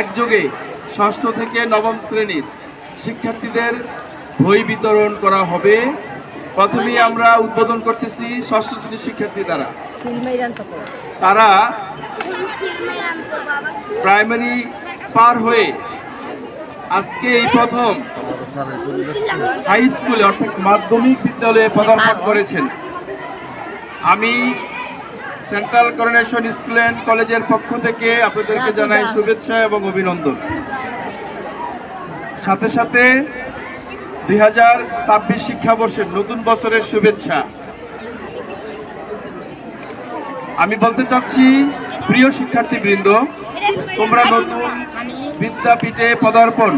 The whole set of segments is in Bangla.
একযোগে ষষ্ঠ থেকে নবম শ্রেণির শিক্ষার্থীদের বই বিতরণ করা হবে। প্রথমেই আমরা উদ্বোধন করতেছি ষষ্ঠ শ্রেণির শিক্ষার্থী দ্বারা তারা প্রাইমারি পার হয়ে আজকে এই প্রথম হাই স্কুলে অর্থাৎ মাধ্যমিক বিদ্যালয়ে পদার্পণ করেছেন। আমি সেন্ট্রাল করোনেশন স্কুল অ্যান্ড কলেজের পক্ষ থেকে আপনাদেরকে জানাই শুভেচ্ছা এবং অভিনন্দন। সাথে সাথে দুই হাজার ছাব্বিশ শিক্ষাবর্ষের নতুন বছরের শুভেচ্ছা। আমি বলতে চাচ্ছি প্রিয় শিক্ষার্থীবৃন্দ তোমরা নতুন বিদ্যাপীঠে পদার্পণ।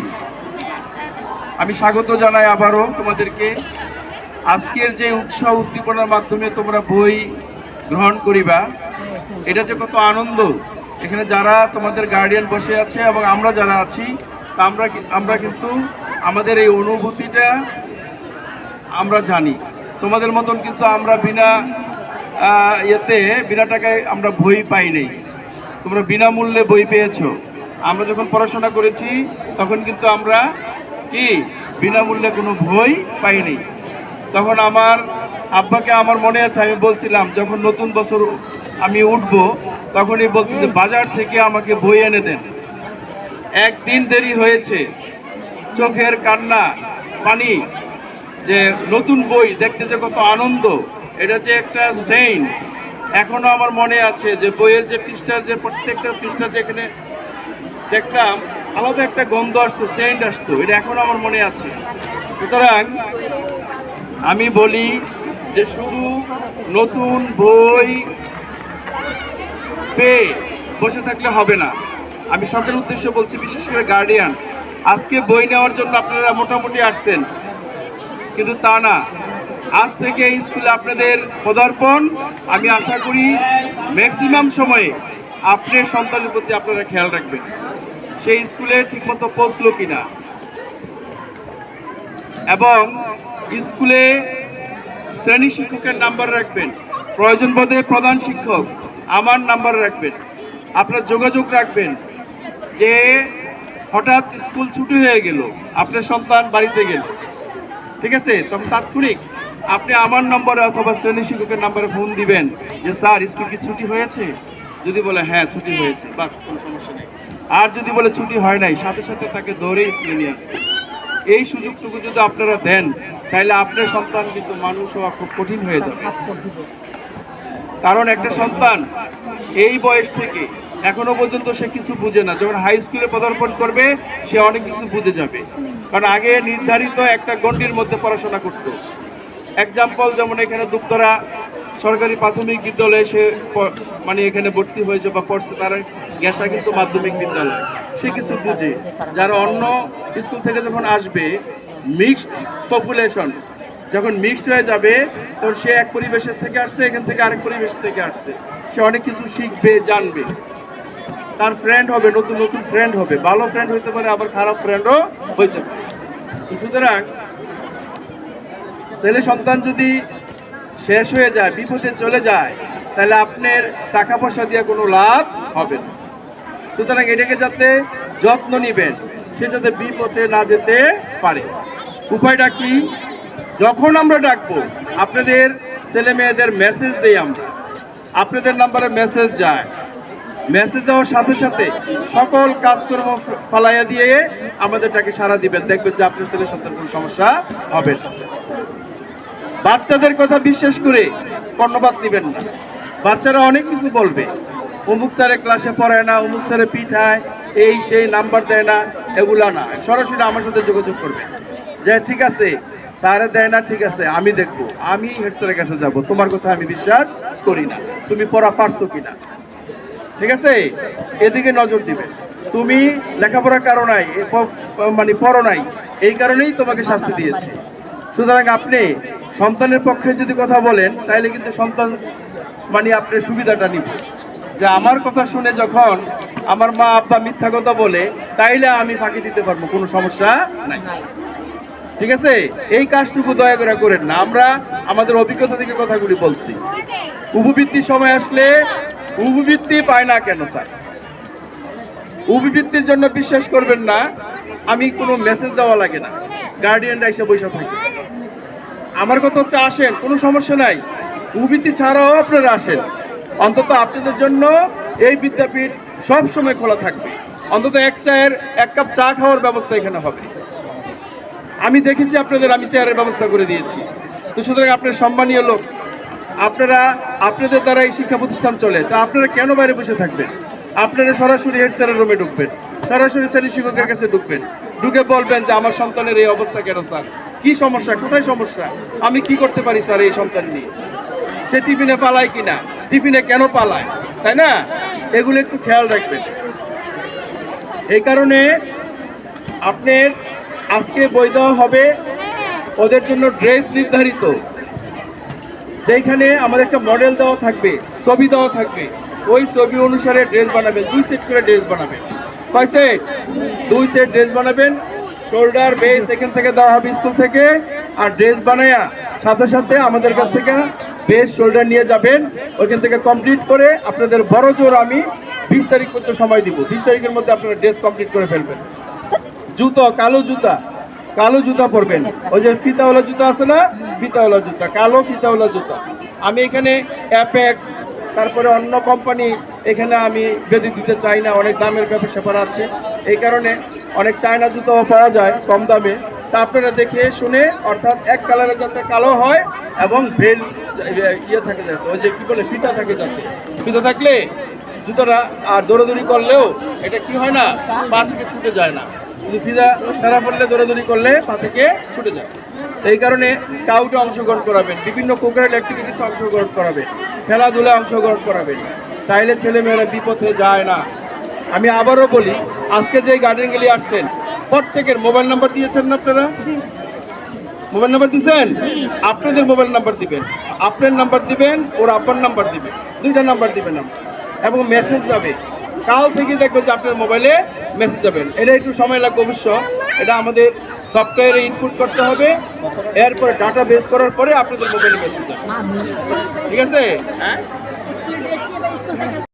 আমি স্বাগত জানাই আবারও তোমাদেরকে। আজকের যে উৎসাহ উদ্দীপনার মাধ্যমে তোমরা বই গ্রহণ করিবা, এটা যে কত আনন্দ। এখানে যারা তোমাদের গার্ডিয়ান বসে আছে এবং আমরা যারা আছি, তা আমরা আমরা কিন্তু আমাদের এই অনুভূতিটা আমরা জানি। তোমাদের মতন কিন্তু আমরা বিনা ইয়েতে, বিনা টাকায় আমরা বই পাই নাই। তোমরা বিনামূল্যে বই পেয়েছ। আমরা যখন পড়াশোনা করেছি, তখন কিন্তু আমরা কি? বিনামূল্যে কোনো বই পাইনি তখন আমার আব্বাকে আমার মনে আছে, আমি বলছিলাম, যখন নতুন বছর আমি উঠব, তখনই বলছি যে বাজার থেকে আমাকে বই এনে দেন। একদিন দেরি হয়েছে, চোখের কান্না, পানি, যে নতুন বই, দেখতে যে কত আনন্দ, এটা যে একটা সেইন এখনও আমার মনে আছে যে বইয়ের যে পৃষ্ঠার যে প্রত্যেকটা পৃষ্ঠা যেখানে দেখতাম আলাদা একটা গন্ধ আসতো সেন্ট আসতো, এটা এখনও আমার মনে আছে। সুতরাং আমি বলি যে শুধু নতুন বই পেয়ে বসে থাকলে হবে না। আমি সকলের উদ্দেশ্যে বলছি, বিশেষ করে গার্ডিয়ান আজকে বই নেওয়ার জন্য আপনারা মোটামুটি আসছেন। কিন্তু তা না। আজ থেকে এই স্কুলে আপনাদের পদার্পণ। আমি আশা করি ম্যাক্সিমাম সময়ে আপনার সন্তানের প্রতি আপনারা খেয়াল রাখবেন সেই স্কুলে ঠিকমতো পৌঁছলো কিনা। এবং স্কুলে শ্রেণি শিক্ষকের নাম্বার রাখবেন। প্রয়োজন বোধে প্রধান শিক্ষক আমার নাম্বার রাখবেন। আপনার যোগাযোগ রাখবেন যে হঠাৎ স্কুল ছুটি হয়ে গেল, আপনার সন্তান বাড়িতে গেল। ঠিক আছে? তখন তাৎক্ষণিক আপনি আমার নম্বরে অথবা শ্রেণি শিক্ষকের নম্বরে ফোন দিবেন যে, স্যার, স্কুল কি ছুটি হয়েছে? যদি বলে হ্যাঁ ছুটি হয়েছে। বাস, কোনো সমস্যা নেই। আর যদি বলে, ছুটি হয় নাই, সাথে সাথে তাকে দৌড়ে স্কুলে নিয়ে। এই সুযোগটুকু যদি আপনারা দেন তাহলে আপনার সন্তান কিন্তু মানুষ হওয়া খুব কঠিন হয়ে যাবে। কারণ একটা সন্তান এই বয়স থেকে এখনও পর্যন্ত সে কিছু বুঝে না। যখন হাই স্কুলে পদার্পণ করবে, সে অনেক কিছু বুঝে যাবে। কারণ আগে নির্ধারিত একটা গণ্ডির মধ্যে পড়াশোনা করত। এক্সাম্পল যেমন এখানে দুপ্তরা সরকারি প্রাথমিক বিদ্যালয়ে সে মানে এখানে ভর্তি হয়েছে বা পড়ছে, তার গ্যাসা কিন্তু মাধ্যমিক বিদ্যালয়। সে কিছু বুঝে। যারা অন্য স্কুল থেকে যখন আসবে মিক্সড পপুলেশন যখন মিক্সড হয়ে যাবে, তখন সে এক পরিবেশের থেকে আসছে, এখান থেকে আরেক পরিবেশ থেকে আসছে। সে অনেক কিছু শিখবে, জানবে। তার ফ্রেন্ড হবে, নতুন নতুন ফ্রেন্ড হবে। ভালো ফ্রেন্ড হইতে পারে, আবার খারাপ ফ্রেন্ডও হয়েছে সুতরাং, ছেলে সন্তান যদি শেষ হয়ে যায়, বিপদে চলে যায়, তাহলে আপনার টাকা পয়সা দিয়ে কোনো লাভ হবে না। সুতরাং এটাকে যাতে যত্ন নিবেন। সে যাতে বিপথে না যেতে পারে। উপায়টা কি? যখন আমরা ডাকবো, আপনাদের ছেলে মেয়েদের মেসেজ দেই আমরা। আপনাদের নাম্বারে মেসেজ যায়। মেসেজ দেওয়ার সাথে সাথে সকল কাজকর্ম ফলাইয়া দিয়ে আমাদেরটাকে সারা দিবেন। দেখবেন যে আপনার ছেলে সন্তান কোনো সমস্যা হবে বাচ্চাদের কথা বিশ্বাস করে কর্ণপাত নেবেন না। বাচ্চারা অনেক কিছু বলবে। অমুক স্যারে ক্লাসে পড়ায় না, অমুক স্যারে পিঠায়, এই সেই নাম্বার দেয় না। এগুলা না। সরাসরি আমার সাথে যোগাযোগ করবে। যে ঠিক আছে, স্যারে দেয় না, ঠিক আছে, আমি দেখব। আমি হেড স্যারের কাছে যাব। তোমার কথা আমি বিশ্বাস করি না। তুমি পড়া পারছ কিনা? ঠিক আছে? এদিকে নজর দিবে। তুমি লেখাপড়ার কারও নাই মানে পড়ো নাই, এই কারণেই তোমাকে শাস্তি দিয়েছে। সুতরাং আপনি সন্তানের পক্ষে যদি কথা বলেন তাহলে কিন্তু সন্তান মানে আপনার সুবিধাটা নিবে। যে আমার কথা শুনে যখন আমার মা আব্বা মিথ্যা কথা বলে, তাইলে আমি ফাঁকি দিতে পারব, কোনো সমস্যা নাই। ঠিক আছে? এই কাজটুকু দয়া করে করেন না। আমরা আমাদের অভিজ্ঞতা থেকে কথাগুলি বলছি। উপবৃত্তির সময় আসলে উপবৃত্তি পায় না কেন, স্যার? অভিবৃত্তির জন্য বিশ্বাস করবেন না, আমি কোনো মেসেজ দেওয়া লাগে না। গার্ডিয়ানরা এসে বসে থাকে। আমার কথা হচ্ছে আসেন, কোনো সমস্যা নাই। উবিতি ছাড়াও আপনারা আসেন। অন্তত আপনাদের জন্য এই বিদ্যাপীঠ সব সময় খোলা থাকবে। অন্তত এক চায়ের, এক কাপ চা খাওয়ার ব্যবস্থা এখানে হবে। আমি দেখেছি আপনাদের, আমি চেয়ারের ব্যবস্থা করে দিয়েছি। তো সুতরাং আপনার সম্মানীয় লোক, আপনারা, আপনাদের দ্বারা এই শিক্ষা প্রতিষ্ঠান চলে। তো আপনারা কেন বাইরে বসে থাকবেন? আপনারা সরাসরি হেড স্যারের রুমে ঢুকবেন। সরাসরি শ্রেণি শিক্ষকের কাছে ঢুকবেন। ঢুকে বলবেন যে, আমার সন্তানের এই অবস্থা কেন, স্যার? কি সমস্যা? কোথায় সমস্যা? আমি কি করতে পারি, স্যার, এই সন্তান নিয়ে? সে টিফিনে পালায় কিনা? টিফিনে কেন পালায়, তাই না? এগুলো একটু খেয়াল রাখবেন। এই কারণে আপনার আজকে বই দেওয়া হবে। ওদের জন্য ড্রেস নির্ধারিত। যেখানে আমাদের একটা মডেল দেওয়া থাকবে, ছবি দেওয়া থাকবে। ওই ছবি অনুসারে ড্রেস বানাবেন, দুই সেট করে ড্রেস বানাবেন। কয় সেট? দুই সেট ড্রেস বানাবেন। শোল্ডার, বেস এখান থেকে দেওয়া হবে স্কুল থেকে। আর ড্রেস বানায়া সাথে সাথে আমাদের কাছ থেকে বেস শোল্ডার নিয়ে যাবেন। ওইখান থেকে কমপ্লিট করে আপনাদের বড় জোর আমি বিশ তারিখ পর্যন্ত সময় দিব। বিশ তারিখের মধ্যে আপনারা ড্রেস কমপ্লিট করে ফেলবেন। জুতো, কালো জুতা কালো জুতা পরবেন। ওই যে ফিতাওয়ালা জুতা আছে না? ফিতাওয়ালা জুতা, কালো ফিতাওয়ালা জুতা। আমি এখানে অ্যাপেক্স তারপরে অন্য কোম্পানি এখানে আমি বেঁধে দিতে চাই না, অনেক দামের ব্যাপার স্যাপার আছে। এই কারণে অনেক চায়না জুতাও পাওয়া যায় কম দামে। তা আপনারা দেখে শুনে, অর্থাৎ এক কালারের যাতে কালো হয় এবং ভেল ইয়ে থাকে যাতে ওই যে কি বলে ফিতা থাকে যাতে ফিতা থাকলে জুতোটা আর দৌড়াদৌড়ি করলেও এটা কি হয় না পা থেকে ছুটে যায় না। কিন্তু ফিজা সারা পড়লে দৌড়াদৌড়ি করলে পা থেকে ছুটে যায়। এই কারণে স্কাউটে অংশগ্রহণ করাবেন বিভিন্ন কোকারেল অ্যাক্টিভিটিসে অংশগ্রহণ করাবেন খেলাধুলায় অংশগ্রহণ করাবেন। তাইলে ছেলেমেয়েরা বিপথে যায় না। আমি আবারও বলি আজকে যে গার্ডেন গার্ডেনগুলি আসছেন প্রত্যেকের মোবাইল নাম্বার দিয়েছেন না আপনারা? মোবাইল নাম্বার দিয়েছেন? আপনাদের মোবাইল নাম্বার দিবেন। আপনার নাম্বার দিবেন, ওর আপনার নাম্বার দিবেন দুইটা নাম্বার দিবেন। এবং মেসেজ যাবে। কাল থেকে দেখবেন যে আপনার মোবাইলে মেসেজ যাবেন এটা একটু সময় লাগবে অবশ্য। এটা আমাদের সফটওয়্যারে ইনপুট করতে হবে। এরপরে ডাটা বেস করার পরে আপনাদের মোবাইলে মেসেজ যাবে। ঠিক আছে? হ্যাঁ